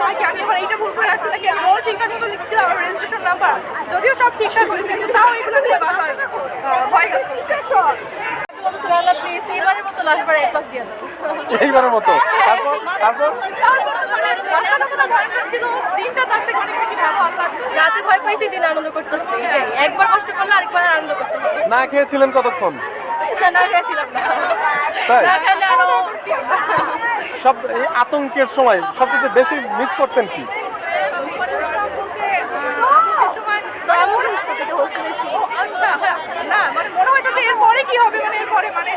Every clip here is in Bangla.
হয় আমি আবার এইটা ভুল করে আসছি নাকি আমি ওর ঠিকঠাক মতো লিখছিলাম আমার রেজিস্ট্রেশন নাম্বার যদিও সব ঠিকঠাক হয়েছে কিন্তু তাও এগুলো নিয়ে বারবার ভয় কাজ করছে। এ প্লাস দিয়ে এইবারের মতো? তারপর? তারপর? রাতে ভয় পাইছি দিন আনন্দ করতেছি। একবার কষ্ট করলে আরেকবার আনন্দ করতে না খেয়েছিলেন কতক্ষণ? না? আরও সব আতঙ্কের সময় সবচেয়ে বেশি মিস করতেন কি আচ্ছা হ্যাঁ, মানে মনে মানে মানে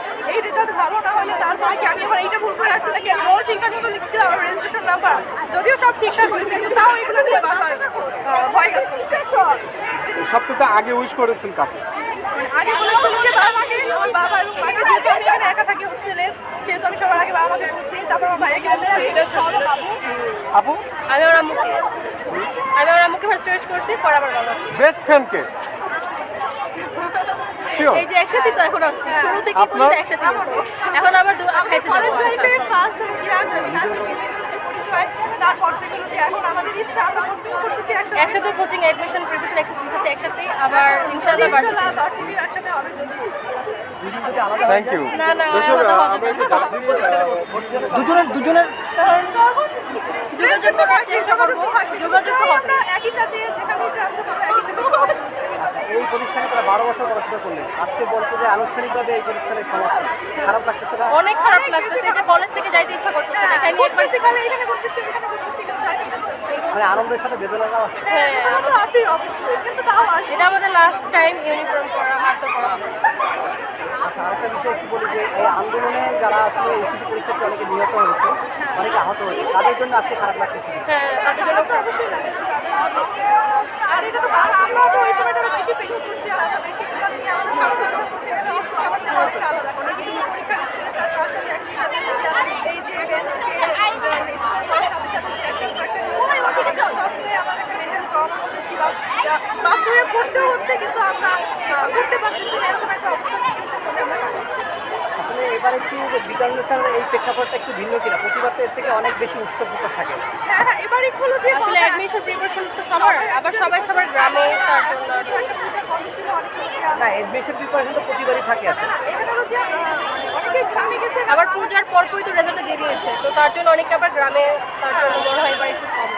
সবচেয়ে আগে উইশ করেছেন কাকে আগে বলেছিল যে বাবাকে আমার বাবা এবং মাকে যেহেতু আমি এখানে একা থাকি হোস্টেলে সেহেতু আমি সবার আগে বাবাকে বলছি তারপর আমার ভাইয়াকে বলছি বাবু। আপু? আমি ওর আম্মুকে আমি ওর আম্মুকে ফার্স্ট উইশ করছি পরে আবার বাবা। বেস্ট ফ্রেন্ডকে শিওর এই যে একসাথে তো এখন আসছি শুরু থেকে একসাথে এখন আবার দু- খাইতে যাব। ফার্স্ট হলো যে আমি নার্সিং পরিচয় তারপর থেকে হলো এখন আমাদের ইচ্ছা আমরা কোচিং করতেছি একসাথে কোচিং অ্যাডমিশন প্রিপারেশন একসাথে দিতেছি একসাথে আবার ইনশাআল্লাহ ইনশাআল্লাহ ভার্সিটি ভার্সিটির একসাথে হবে যদি। থ্যাংক ইউ না না আলাদা হওয়া যাবে না। দুজনের দুজনের যোগাযোগ করার চেষ্টা করব। যোগাযোগ একই সাথে যেখানে আমরা একই সাথে এই প্রতিষ্ঠানে বারো বছর পড়াশোনা করলেন। আজকে বলতে যে আনুষ্ঠানিকভাবে এই প্রতিষ্ঠানের সমাপ্তি। খারাপ লাগতেছে না অনেক খারাপ লাগতেছে যে কলেজ থেকে যাইতে ইচ্ছা করতেছে না। এখানে একবার এখানে করতেছি এখানে করতেছি কিন্তু যাইতে চাচ্ছি মানে আনন্দের সাথে বেদনাটাও আছে হ্যাঁ। এটা তো আছেই অবশ্যই কিন্তু তাও আসে। এটা আমাদের লাস্ট টাইম ইউনিফর্ম পরা হাতে পরা। আচ্ছা আরেকটা বিষয় কি বলি যে এই আন্দোলনে যারা আসলে অনেকে নিহত হয়েছে অনেকে আহত হয়েছে তাদের জন্য আজকে খারাপ লাগতেছে হ্যাঁ তাদের জন্য খারাপ। আর এটা তো আমরা তো ওই সময়টা বেশি ফেস করছি আর আমরা বেশি এগুলো নিয়ে আমাদের ভালো কিছু করতে গেলে অবশ্যই আমাদের অনেকটা আলাদা করে বিশেষ করে পরীক্ষা দিচ্ছে তার সাথে সাথে একই সাথে যে এই যে সাথে সাথে যে একটা একটা ওদিকে সবগুলো আমাদের একটা মেন্টাল প্রবলেম ছিলাম বাস্তবে পড়তেও হচ্ছে কিন্তু আমরা করতে পারতেছি না এরকম একটা অবস্থা এবার এই প্রেক্ষাপটটা একটু ভিন্ন কিনা? প্রতিবার এর থেকে অনেক বেশি উৎসবমুখর থাকে। হ্যাঁ হ্যাঁ এবার হলো যে আসলে অ্যাডমিশন প্রিপারেশন তো সবার আবার সবাই সবার গ্রামে না প্রিপারেশন তো প্রতিবারই থাকে আবার পূজার পরপরই তো রেজাল্ট দিয়ে দিয়েছে তো তার জন্য অনেকে আবার গ্রামে তার জন্য মনে হয় একটু কম।